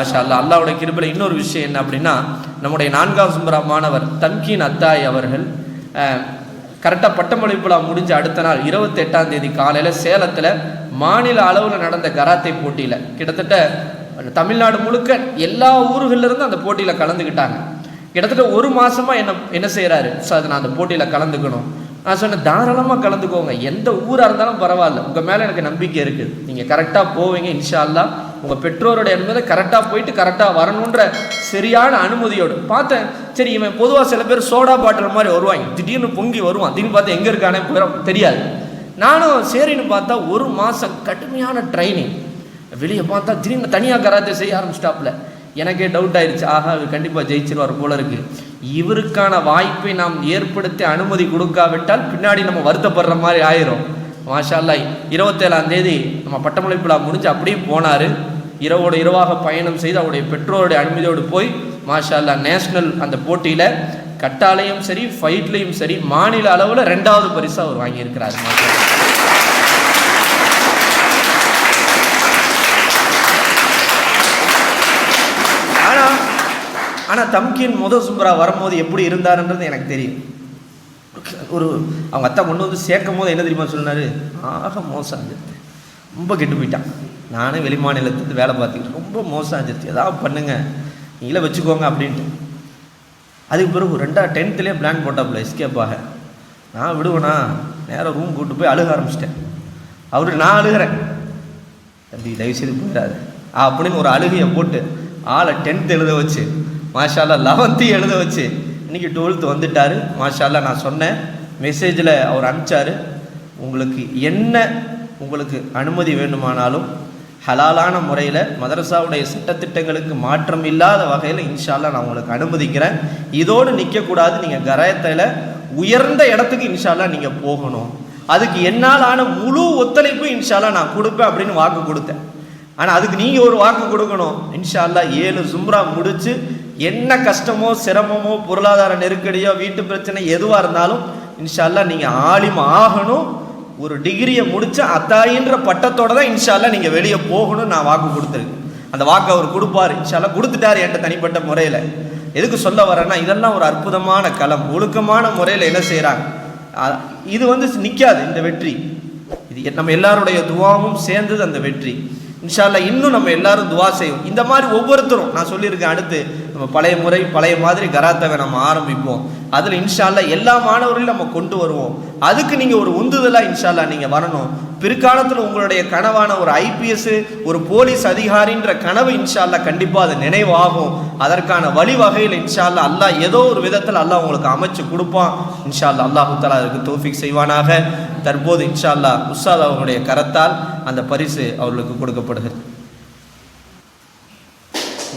மாஷா அல்லா அல்லாவுடைய கிருபில் இன்னொரு விஷயம் என்ன அப்படின்னா நம்முடைய நான்காம் சுந்தரா மாணவர் தம்கீன் அத்தாய் அவர்கள் கரெக்டாக பட்டமளிப்பு விழா முடிஞ்ச அடுத்த நாள் இருபத்தெட்டாம் தேதி காலையில் சேலத்தில் மாநில அளவில் நடந்த கராத்தே போட்டியில் கிட்டத்தட்ட தமிழ்நாடு முழுக்க எல்லா ஊர்களிலிருந்து அந்த போட்டியில் கலந்துக்கிட்டாங்க கிட்டத்தட்ட ஒரு மாதமாக என்ன என்ன செய்கிறாரு சார் நான் அந்த போட்டியில் கலந்துக்கணும். நான் சொன்னேன் தாராளமாக கலந்துக்கோங்க. எந்த ஊராக இருந்தாலும் பரவாயில்ல. உங்கள் மேலே எனக்கு நம்பிக்கை இருக்குது நீங்கள் கரெக்டாக போவீங்க இன்ஷா அல்லா உங்கள் பெற்றோருடைய என்பதை கரெக்டாக போயிட்டு கரெக்டாக வரணுன்ற சரியான அனுமதியோடு. பார்த்தேன். சரி இவன் பொதுவாக சில பேர் சோடா பாட்டில் மாதிரி வருவாங்க. திடீர்னு பொங்கி வருவான். திடீர்னு பார்த்து எங்கே இருக்கானே போயிடும் தெரியாது. நானும் சரின்னு பார்த்தா ஒரு மாதம் கடுமையான ட்ரைனிங் வெளியே பார்த்தா திடீர்னு தனியாக கராத்தே செய்ய ஆரம்பிச்சிட்டாப்புல. எனக்கே டவுட் ஆயிடுச்சு ஆஹா இவர் கண்டிப்பாக ஜெயிச்சிருவார் போல இருக்கு. இவருக்கான வாய்ப்பை நாம் ஏற்படுத்தி அனுமதி கொடுக்காவிட்டால் பின்னாடி நம்ம வருத்தப்படுற மாதிரி ஆயிரும். மாஷா இருபத்தேழாம் தேதி நம்ம பட்டமளிப்பு விழா முடிஞ்சு அப்படியே போனார். இரவோட இரவாக பயணம் செய்து அவருடைய பெற்றோருடைய அனுமதியோடு போய் மாஷா அல்லா நேஷனல் அந்த போட்டியில் கட்டாலையும் சரி ஃபைட்லையும் சரி மாநில அளவில் ரெண்டாவது பரிசு அவர் வாங்கியிருக்கிறார் மாஷா ஆனால் ஆனால் தம்கின் முத சுப்ரா வரும்போது எப்படி இருந்தாருன்றது எனக்கு தெரியும். ஒரு அவங்க அத்தா கொண்டு வந்து சேர்க்கும் போது என்ன தெரியுமா சொன்னார்? ஆக மோசம். ஆஞ்சிருச்சு ரொம்ப கெட்டு போயிட்டான் நானே வெளி மாநிலத்துக்கு வேலை பார்த்துக்கிட்டு ரொம்ப மோசம் ஆஞ்சிருச்சு ஏதாவது பண்ணுங்க. நீங்களே வச்சுக்கோங்க அப்படின்ட்டு. அதுக்கு பிறகு ரெண்டா டென்த்துலேயே பிளான் போட்டாப்புல எஸ்கேப் ஆக. நான் விடுவேனா? நேராக ரூம் கூட்டு போய் அழுக ஆரம்பிச்சிட்டேன். அவர் நான் அழுகிறேன். தம்பி தயவுசெய்து போயிடாது. அப்படின்னு ஒரு அழுகையை போட்டு ஆளை டென்த் எழுத வச்சு மாஷாலா லெவன்த்து எழுத வச்சு இன்னைக்கு டுவெல்த்து வந்துட்டார். மாஷாலா நான் சொன்னேன். மெசேஜில் அவர் அனுப்பிச்சாரு. உங்களுக்கு என்ன உங்களுக்கு அனுமதி வேண்டுமானாலும் ஹலாலான முறையில் மதரசாவுடைய சட்டத்திட்டங்களுக்கு மாற்றம் இல்லாத வகையில் இன்ஷால்லா நான் உங்களுக்கு அனுமதிக்கிறேன். இதோடு நிற்கக்கூடாது நீங்கள் கராயத்தில் உயர்ந்த இடத்துக்கு இன்ஷால்லா நீங்கள் போகணும். அதுக்கு என்னால் ஆன முழு ஒத்துழைப்பு இன்ஷால்லா நான் கொடுப்பேன் அப்படின்னு வாக்கு கொடுத்தேன். ஆனால் அதுக்கு நீங்கள் ஒரு வாக்கு கொடுக்கணும். இன்ஷால்லா ஏழு சும்ரா முடித்து என்ன கஷ்டமோ சிரமமோ பொருளாதார நெருக்கடியோ வீட்டு பிரச்சனை எதுவாக இருந்தாலும் இன்ஷால்லா நீங்கள் ஆலிம் ஆகணும். ஒரு டிகிரியை முடிச்சு அத்தாயின்ற பட்டத்தோட தான் இன்ஷால்லாம் நீங்கள் வெளியே போகணும்னு நான் வாக்கு கொடுத்துருக்கேன். அந்த வாக்கு அவர் கொடுப்பார். இன்ஷால்லாம் கொடுத்துட்டார் என்கிட்ட தனிப்பட்ட முறையில். எதுக்கு சொல்ல வரேன்னா இதெல்லாம் ஒரு அற்புதமான களம். ஒழுக்கமான முறையில் என்ன செய்கிறாங்க இது வந்து நிற்காது இந்த வெற்றி. இது நம்ம எல்லாருடைய துவாவும் சேர்ந்தது அந்த வெற்றி. இன்ஷால்லா இன்னும் நம்ம எல்லாரும் துவா செய்வோம். இந்த மாதிரி ஒவ்வொருத்தரும் நான் சொல்லியிருக்கேன் அடுத்து நம்ம பழைய முறை பழைய மாதிரி கராத்தாவை நம்ம ஆரம்பிப்போம். அதில் இன்ஷால்லா எல்லா மாணவர்களையும் நம்ம கொண்டு வருவோம். அதுக்கு நீங்கள் ஒரு உந்துதலாக இன்ஷால்லா நீங்கள் வரணும். பிற்காலத்தில் உங்களுடைய கனவான ஒரு ஐபிஎஸ் ஒரு போலீஸ் அதிகாரின்ற கனவு இன்ஷால்லா கண்டிப்பாக அது நினைவாகும். அதற்கான வழிவகையில் இன்ஷால்லா அல்லாஹ் அல்லாஹ் ஏதோ ஒரு விதத்தில் அல்லாஹ் உங்களுக்கு அமைச்சு கொடுப்பான். இன்ஷா அல்லாஹ் அல்லாஹு அதுக்கு தோஃபிக் செய்வானாக. தற்போது இன்ஷால்லா உஸ்தாத் அவர்களுடைய கரத்தால் அந்த பரிசு அவர்களுக்கு கொடுக்கப்படுகிறது.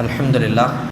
الحمد لله.